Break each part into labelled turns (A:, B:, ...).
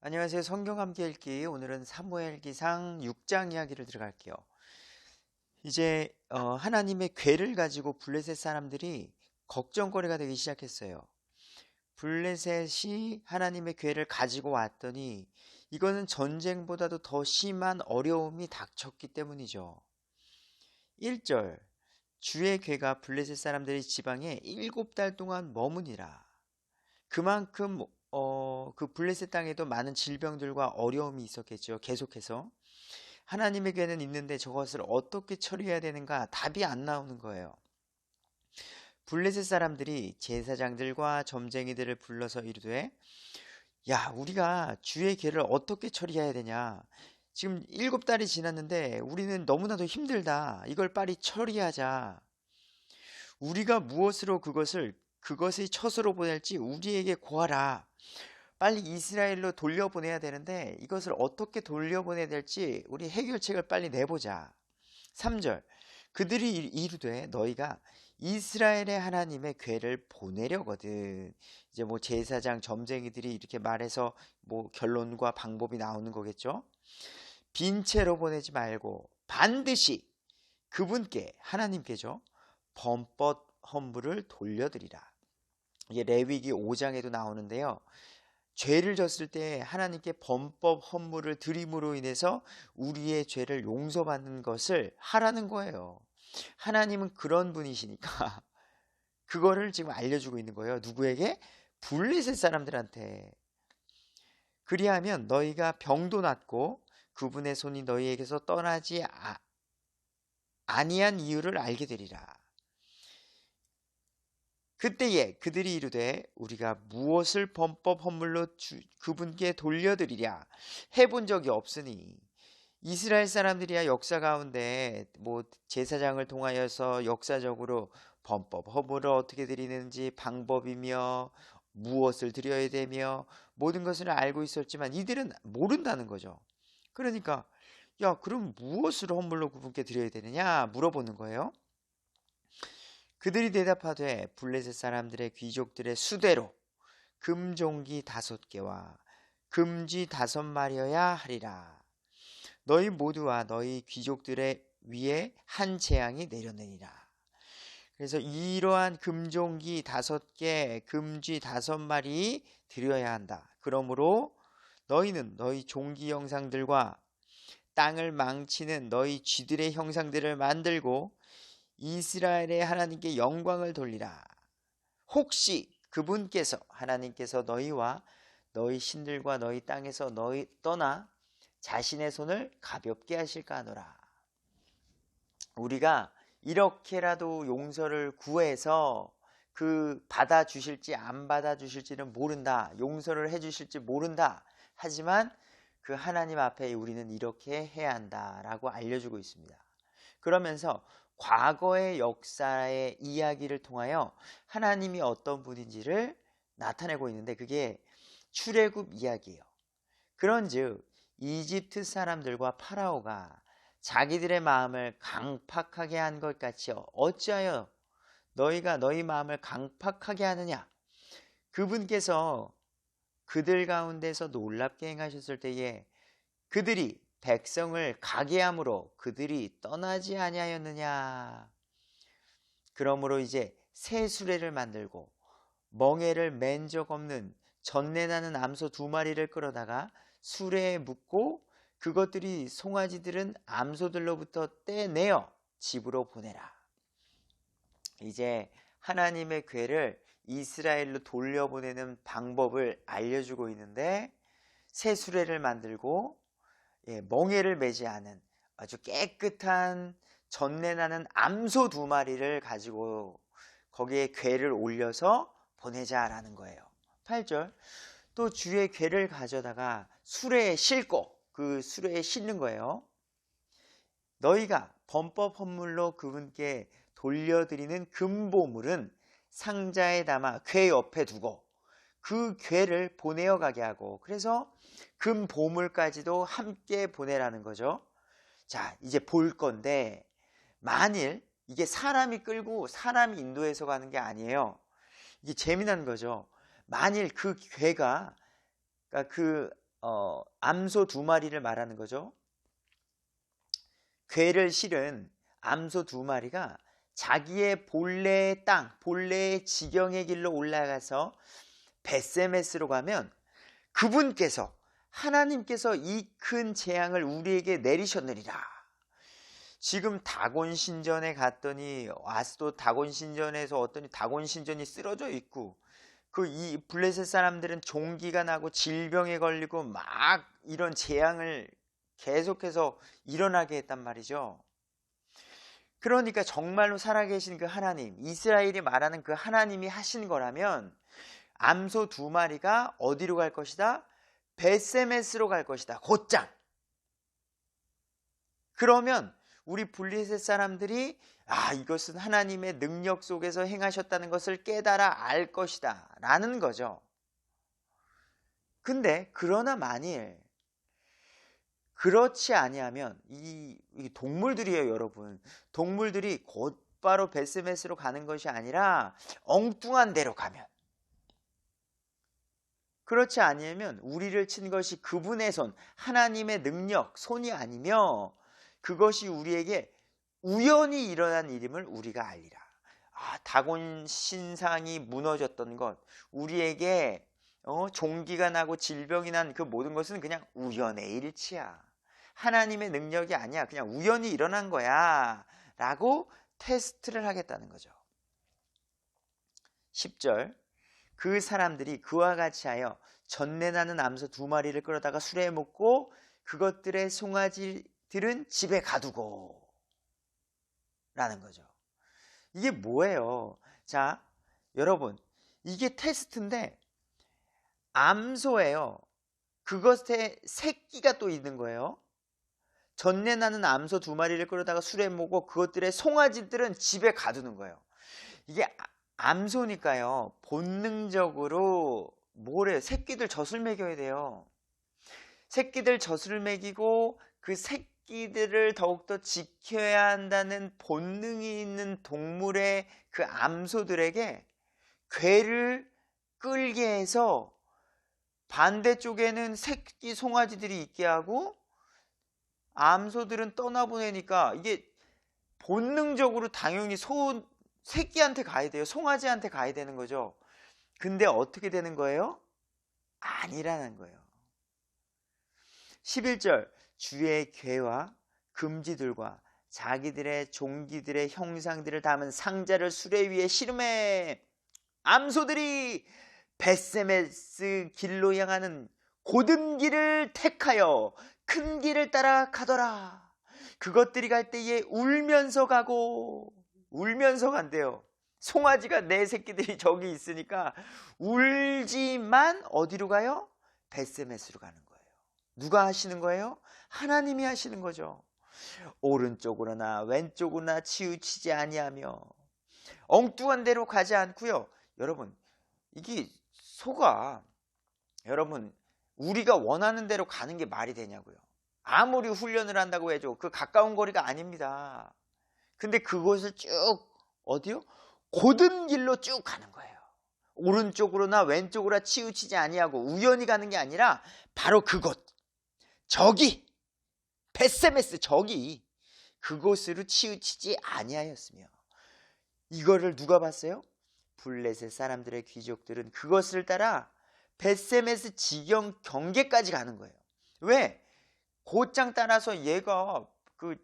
A: 안녕하세요. 성경 함께 읽기. 오늘은 사무엘기상 6장 이야기를 들어갈게요. 이제 어, 하나님의 괴를 가지고 블레셋 사람들이 걱정거리가 되기 시작했어요. 블레셋이 하나님의 괴를 가지고 왔더니 이거는 전쟁보다도 더 심한 어려움이 닥쳤기 때문이죠. 1절 주의 괴가 블레셋 사람들의 지방에 일곱 달 동안 머무니라. 그만큼 어, 그 블레셋 땅에도 많은 질병들과 어려움이 있었겠죠. 계속해서. 하나님에게는 있는데 저것을 어떻게 처리해야 되는가 답이 안 나오는 거예요. 블레셋 사람들이 제사장들과 점쟁이들을 불러서 이르되 야 우리가 주의 계를 어떻게 처리해야 되냐 지금 일곱 달이 지났는데 우리는 너무나도 힘들다 이걸 빨리 처리하자 우리가 무엇으로 그것을 그것의 처소로 보낼지 우리에게 고하라 빨리 이스라엘로 돌려보내야 되는데 이것을 어떻게 돌려보내야 될지 우리 해결책을 빨리 내보자. 3절 그들이 이르되 너희가 이스라엘의 하나님의 괴를 보내려거든. 이제 뭐 제사장 점쟁이들이 이렇게 말해서 뭐 결론과 방법이 나오는 거겠죠. 빈 채로 보내지 말고 반드시 그분께 하나님께죠. 범법 헌물을 돌려드리라. 이게 레위기 5장에도 나오는데요. 죄를 졌을 때 하나님께 범법 헌물을 드림으로 인해서 우리의 죄를 용서받는 것을 하라는 거예요. 하나님은 그런 분이시니까 그거를 지금 알려주고 있는 거예요. 누구에게? 블레셋 사람들한테. 그리하면 너희가 병도 낫고 그분의 손이 너희에게서 떠나지 아, 아니한 이유를 알게 되리라. 그때에 그들이 이르되 우리가 무엇을 범법 헌물로 주, 그분께 돌려드리랴 해본 적이 없으니 이스라엘 사람들이야 역사 가운데 뭐 제사장을 통하여서 역사적으로 범법 헌물을 어떻게 드리는지 방법이며 무엇을 드려야 되며 모든 것을 알고 있었지만 이들은 모른다는 거죠. 그러니까 야 그럼 무엇을 헌물로 그분께 드려야 되느냐 물어보는 거예요. 그들이 대답하되 블레셋 사람들의 귀족들의 수대로 금종기 다섯 개와 금쥐 다섯 마리여야 하리라. 너희 모두와 너희 귀족들의 위에 한 재앙이 내려내리라. 그래서 이러한 금종기 다섯 개, 금쥐 다섯 마리 드려야 한다. 그러므로 너희는 너희 종기 형상들과 땅을 망치는 너희 쥐들의 형상들을 만들고 이스라엘의 하나님께 영광을 돌리라. 혹시 그분께서 하나님께서 너희와 너희 신들과 너희 땅에서 너희 떠나 자신의 손을 가볍게 하실까 하노라. 우리가 이렇게라도 용서를 구해서 그 받아 주실지 안 받아 주실지는 모른다. 용서를 해 주실지 모른다. 하지만 그 하나님 앞에 우리는 이렇게 해야 한다라고 알려주고 있습니다. 그러면서 과거의 역사의 이야기를 통하여 하나님이 어떤 분인지를 나타내고 있는데 그게 출애굽 이야기예요. 그런즉 이집트 사람들과 파라오가 자기들의 마음을 강팍하게 한 것 같이 어찌하여 너희가 너희 마음을 강팍하게 하느냐? 그분께서 그들 가운데서 놀랍게 행하셨을 때에 그들이 백성을 가게 함으로 그들이 떠나지 아니하였느냐. 그러므로 이제 새 수레를 만들고 멍에를 맨 적 없는 전내나는 암소 두 마리를 끌어다가 수레에 묶고 그것들이 송아지들은 암소들로부터 떼내어 집으로 보내라. 이제 하나님의 괴를 이스라엘로 돌려보내는 방법을 알려주고 있는데 새 수레를 만들고 예, 멍에를 매지 않은 아주 깨끗한 전내나는 암소 두 마리를 가지고 거기에 괴를 올려서 보내자라는 거예요. 8절 또 주의 괴를 가져다가 수레에 싣고 그 수레에 싣는 거예요. 너희가 범법 헌물로 그분께 돌려드리는 금보물은 상자에 담아 괴 옆에 두고 그 괴를 보내어 가게 하고 그래서 금 보물까지도 함께 보내라는 거죠. 자, 이제 볼 건데 만일 이게 사람이 끌고 사람이 인도해서 가는 게 아니에요. 이게 재미난 거죠. 만일 그 괴가 그러니까 그 어, 암소 두 마리를 말하는 거죠. 괴를 실은 암소 두 마리가 자기의 본래의 땅, 본래의 지경의 길로 올라가서 베세메스로 가면 그분께서 하나님께서 이 큰 재앙을 우리에게 내리셨느니라. 지금 다곤 신전에 갔더니 또 다곤 신전에서 어떤 다곤 신전이 쓰러져 있고 그 이 블레셋 사람들은 종기가 나고 질병에 걸리고 막 이런 재앙을 계속해서 일어나게 했단 말이죠. 그러니까 정말로 살아계신 그 하나님, 이스라엘이 말하는 그 하나님이 하신 거라면 암소 두 마리가 어디로 갈 것이다? 베세메스로 갈 것이다. 곧장. 그러면 우리 블리셋 사람들이 아 이것은 하나님의 능력 속에서 행하셨다는 것을 깨달아 알 것이다 라는 거죠. 근데 그러나 만일 그렇지 아니하면 이, 이 동물들이에요 여러분 동물들이 곧바로 베스메스로 가는 것이 아니라 엉뚱한 데로 가면 그렇지 아니하면 우리를 친 것이 그분의 손 하나님의 능력 손이 아니며 그것이 우리에게 우연히 일어난 일임을 우리가 알리라. 아, 다곤 신상이 무너졌던 것, 우리에게 어, 종기가 나고 질병이 난 그 모든 것은 그냥 우연의 일치야. 하나님의 능력이 아니야. 그냥 우연히 일어난 거야. 라고 테스트를 하겠다는 거죠. 10절. 그 사람들이 그와 같이 하여 전내 나는 암소 두 마리를 끌어다가 술에 먹고 그것들의 송아지들은 집에 가두고 라는 거죠. 이게 뭐예요? 자, 여러분, 이게 테스트인데 암소예요. 그것에 새끼가 또 있는 거예요. 전내 나는 암소 두 마리를 끌어다가 술에 먹고 그것들의 송아지들은 집에 가두는 거예요. 이게 아, 암소니까요. 본능적으로 뭐래 새끼들 젖을 먹여야 돼요. 새끼들 젖을 먹이고 그 새끼들을 더욱더 지켜야 한다는 본능이 있는 동물의 그 암소들에게 괴를 끌게 해서 반대쪽에는 새끼 송아지들이 있게 하고 암소들은 떠나보내니까 이게 본능적으로 당연히 소 새끼한테 가야 돼요. 송아지한테 가야 되는 거죠. 근데 어떻게 되는 거예요? 아니라는 거예요. 11절 주의 괴와 금지들과 자기들의 종기들의 형상들을 담은 상자를 수레 위에 실음해 암소들이 베세메스 길로 향하는 고든 길을 택하여 큰 길을 따라 가더라. 그것들이 갈 때에 울면서 가고 울면서 간대요. 송아지가 내 새끼들이 저기 있으니까 울지만 어디로 가요? 베세메스로 가는 거예요. 누가 하시는 거예요? 하나님이 하시는 거죠. 오른쪽으로나 왼쪽으로나 치우치지 아니하며 엉뚱한 데로 가지 않고요. 여러분 이게 소가 여러분 우리가 원하는 대로 가는 게 말이 되냐고요. 아무리 훈련을 한다고 해도 그 가까운 거리가 아닙니다. 근데 그곳을 쭉 어디요? 고든 길로 쭉 가는 거예요. 오른쪽으로나 왼쪽으로 치우치지 아니하고 우연히 가는 게 아니라 바로 그곳. 저기 베세메스 저기 그곳으로 치우치지 아니하였으며 이거를 누가 봤어요? 블레셋 사람들의 귀족들은 그것을 따라 베세메스 지경 경계까지 가는 거예요. 왜? 곧장 따라서 얘가 그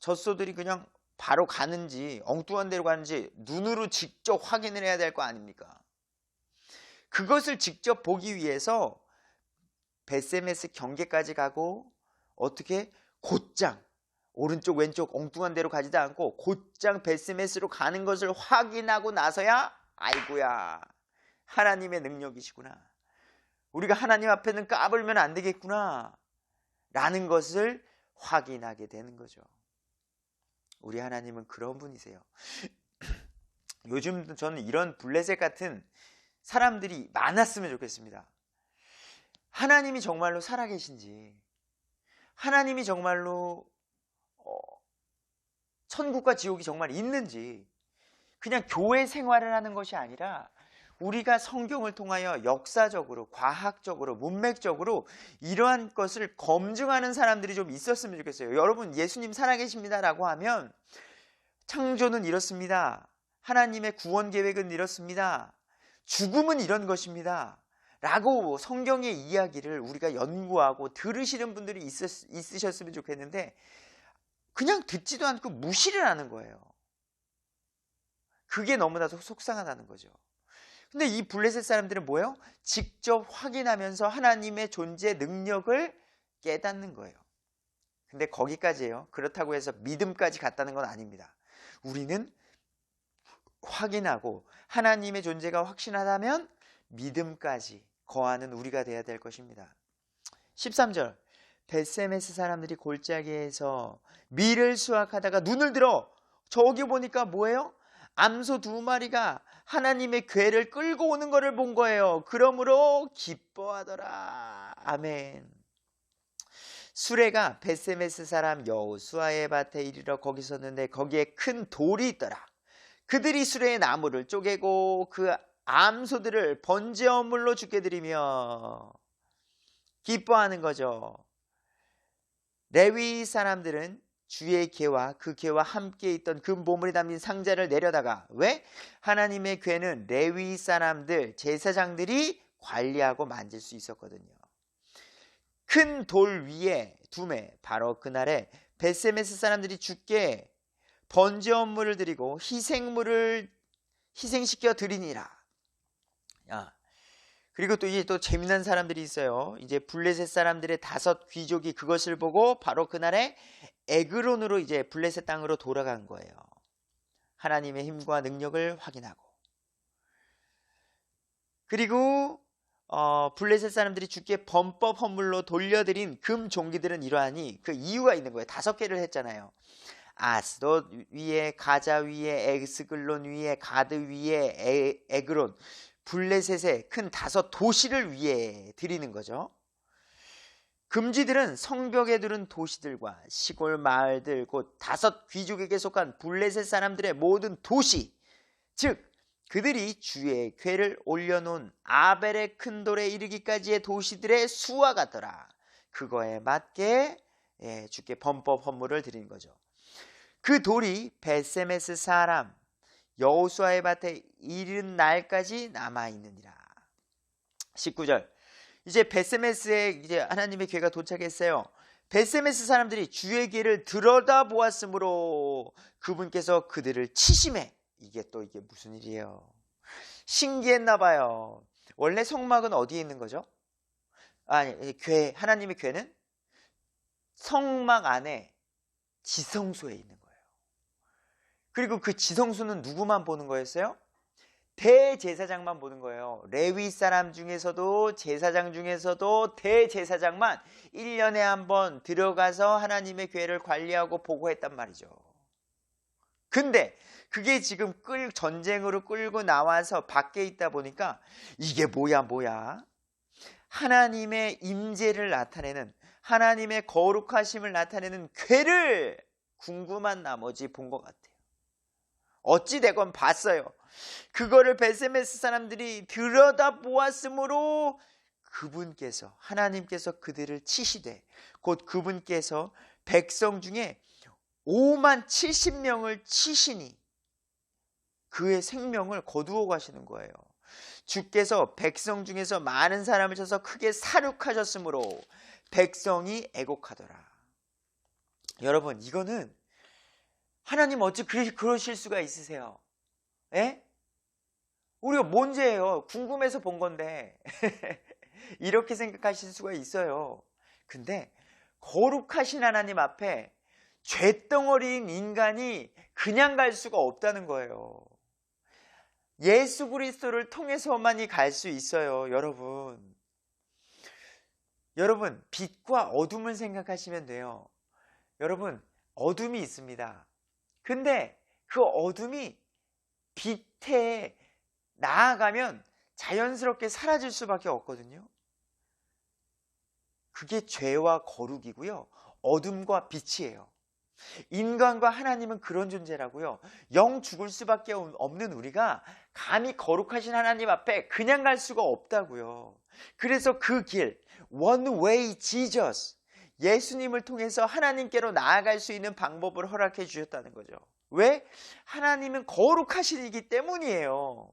A: 젖소들이 그냥 바로 가는지 엉뚱한 데로 가는지 눈으로 직접 확인을 해야 될 거 아닙니까? 그것을 직접 보기 위해서 베세메스 경계까지 가고 어떻게 곧장 오른쪽 왼쪽 엉뚱한 데로 가지도 않고 곧장 베세메스로 가는 것을 확인하고 나서야 아이고야 하나님의 능력이시구나. 우리가 하나님 앞에는 까불면 안 되겠구나. 라는 것을 확인하게 되는 거죠. 우리 하나님은 그런 분이세요. 요즘 저는 이런 블레셋 같은 사람들이 많았으면 좋겠습니다. 하나님이 정말로 살아계신지, 하나님이 정말로 어, 천국과 지옥이 정말 있는지, 그냥 교회 생활을 하는 것이 아니라 우리가 성경을 통하여 역사적으로, 과학적으로, 문맥적으로 이러한 것을 검증하는 사람들이 좀 있었으면 좋겠어요. 여러분, 예수님 살아계십니다라고 하면 창조는 이렇습니다. 하나님의 구원 계획은 이렇습니다. 죽음은 이런 것입니다. 라고 성경의 이야기를 우리가 연구하고 들으시는 분들이 있었, 있으셨으면 좋겠는데 그냥 듣지도 않고 무시를 하는 거예요. 그게 너무나도 속상하다는 거죠. 근데 이 블레셋 사람들은 뭐예요? 직접 확인하면서 하나님의 존재 능력을 깨닫는 거예요. 근데 거기까지예요. 그렇다고 해서 믿음까지 갔다는 건 아닙니다. 우리는 확인하고 하나님의 존재가 확신하다면 믿음까지 거하는 우리가 돼야 될 것입니다. 13절 베세메스 사람들이 골짜기에서 밀을 수확하다가 눈을 들어 저기 보니까 뭐예요? 암소 두 마리가 하나님의 괴를 끌고 오는 것을 본 거예요. 그러므로 기뻐하더라. 아멘. 수레가 베세메스 사람 여호수아의 밭에 이르러 거기 섰는데 거기에 큰 돌이 있더라. 그들이 수레의 나무를 쪼개고 그 암소들을 번제 어물로 죽게 드리며 기뻐하는 거죠. 레위 사람들은 주의 개와 그 개와 함께 있던 그 보물이 담긴 상자를 내려다가 왜? 하나님의 괴는 레위 사람들, 제사장들이 관리하고 만질 수 있었거든요. 큰 돌 위에 두매 바로 그날에 베세메스 사람들이 죽게 번제 업물을 드리고 희생물을 희생시켜 드리니라. 야. 그리고 또 이게 또 재미난 사람들이 있어요. 이제 블레셋 사람들의 다섯 귀족이 그것을 보고 바로 그날에 에그론으로 이제 블레셋 땅으로 돌아간 거예요. 하나님의 힘과 능력을 확인하고. 그리고 어, 블레셋 사람들이 죽게 범법 헌물로 돌려드린 금 종기들은 이러하니 그 이유가 있는 거예요. 다섯 개를 했잖아요. 아스돗 위에 가자 위에 엑스글론 위에 가드 위에 에, 에그론 블레셋의 큰 다섯 도시를 위해 드리는 거죠. 금지들은 성벽에 두른 도시들과 시골 마을들 곧 다섯 귀족에게 속한 블레셋 사람들의 모든 도시 즉 그들이 주의 궤를 올려놓은 아벨의 큰 돌에 이르기까지의 도시들의 수와 같더라. 그거에 맞게 예, 주께 범법 헌물을 드린 거죠. 그 돌이 베세메스 사람 여호수아의 밭에 이른 날까지 남아 있느니라. 19절. 이제 베세메스에 이제 하나님의 괴가 도착했어요. 베세메스 사람들이 주의 괴를 들여다 보았으므로 그분께서 그들을 치심해. 이게 또 이게 무슨 일이에요? 신기했나 봐요. 원래 성막은 어디에 있는 거죠? 아니, 괴, 하나님의 괴는 성막 안에 지성소에 있는 거예요. 그리고 그 지성소는 누구만 보는 거였어요? 대제사장만 보는 거예요. 레위 사람 중에서도 제사장 중에서도 대제사장만 1년에 한 번 들어가서 하나님의 교회를 관리하고 보고했단 말이죠. 근데 그게 지금 끌 전쟁으로 끌고 나와서 밖에 있다 보니까 이게 뭐야 뭐야? 하나님의 임재를 나타내는 하나님의 거룩하심을 나타내는 괴를 궁금한 나머지 본 것 같아요. 어찌되건 봤어요. 그거를 베세메스 사람들이 들여다 보았으므로 그분께서 하나님께서 그들을 치시되 곧 그분께서 백성 중에 5만 70명을 치시니 그의 생명을 거두어 가시는 거예요. 주께서 백성 중에서 많은 사람을 쳐서 크게 사륙하셨으므로 백성이 애곡하더라. 여러분, 이거는 하나님 어찌 그러실 수가 있으세요? 예? 우리가 뭔 죄예요? 궁금해서 본 건데. 이렇게 생각하실 수가 있어요. 근데 거룩하신 하나님 앞에 죄덩어리인 인간이 그냥 갈 수가 없다는 거예요. 예수 그리스도를 통해서만이 갈 수 있어요, 여러분. 여러분, 빛과 어둠을 생각하시면 돼요. 여러분, 어둠이 있습니다. 근데 그 어둠이 빛에 나아가면 자연스럽게 사라질 수밖에 없거든요. 그게 죄와 거룩이고요. 어둠과 빛이에요. 인간과 하나님은 그런 존재라고요. 영 죽을 수밖에 없는 우리가 감히 거룩하신 하나님 앞에 그냥 갈 수가 없다고요. 그래서 그 길, one way Jesus, 예수님을 통해서 하나님께로 나아갈 수 있는 방법을 허락해 주셨다는 거죠. 왜? 하나님은 거룩하시기 때문이에요.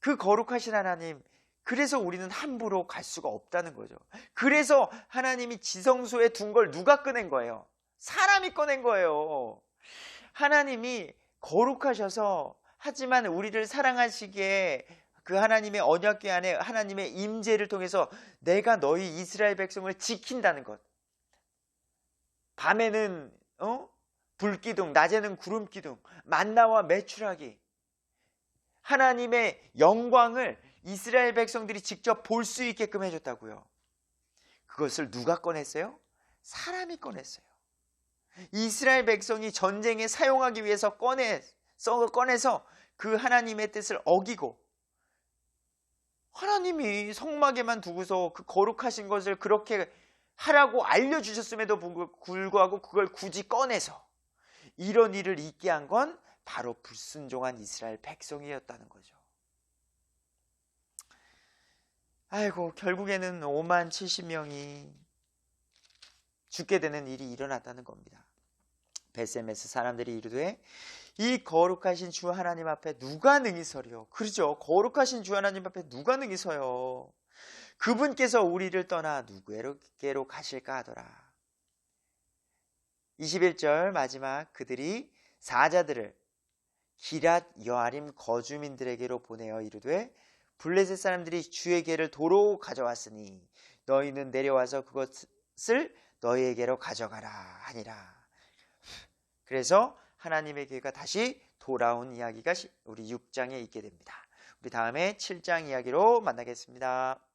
A: 그 거룩하신 하나님, 그래서 우리는 함부로 갈 수가 없다는 거죠. 그래서 하나님이 지성소에 둔 걸 누가 꺼낸 거예요? 사람이 꺼낸 거예요. 하나님이 거룩하셔서 하지만 우리를 사랑하시기에 그 하나님의 언약궤 안에 하나님의 임재를 통해서 내가 너희 이스라엘 백성을 지킨다는 것. 밤에는 어? 불기둥, 낮에는 구름기둥, 만나와 매출하기. 하나님의 영광을 이스라엘 백성들이 직접 볼 수 있게끔 해줬다고요. 그것을 누가 꺼냈어요? 사람이 꺼냈어요. 이스라엘 백성이 전쟁에 사용하기 위해서 꺼내, 꺼내서 그 하나님의 뜻을 어기고 하나님이 성막에만 두고서 그 거룩하신 것을 그렇게 하라고 알려주셨음에도 불구하고 그걸 굳이 꺼내서 이런 일을 있게 한 건 바로 불순종한 이스라엘 백성이었다는 거죠. 아이고, 결국에는 5만 70명이 죽게 되는 일이 일어났다는 겁니다. 베세메스 사람들이 이르되 이 거룩하신 주 하나님 앞에 누가 능히 서리요? 그러죠. 거룩하신 주 하나님 앞에 누가 능히 서요? 그분께서 우리를 떠나 누구에게로 가실까 하더라. 21절 마지막 그들이 사자들을 기랏 여아림 거주민들에게로 보내어 이르되 블레셋 사람들이 주에게를 도로 가져왔으니 너희는 내려와서 그것을 너희에게로 가져가라 하니라. 그래서 하나님의 교회가 다시 돌아온 이야기가 우리 6장에 있게 됩니다. 우리 다음에 7장 이야기로 만나겠습니다.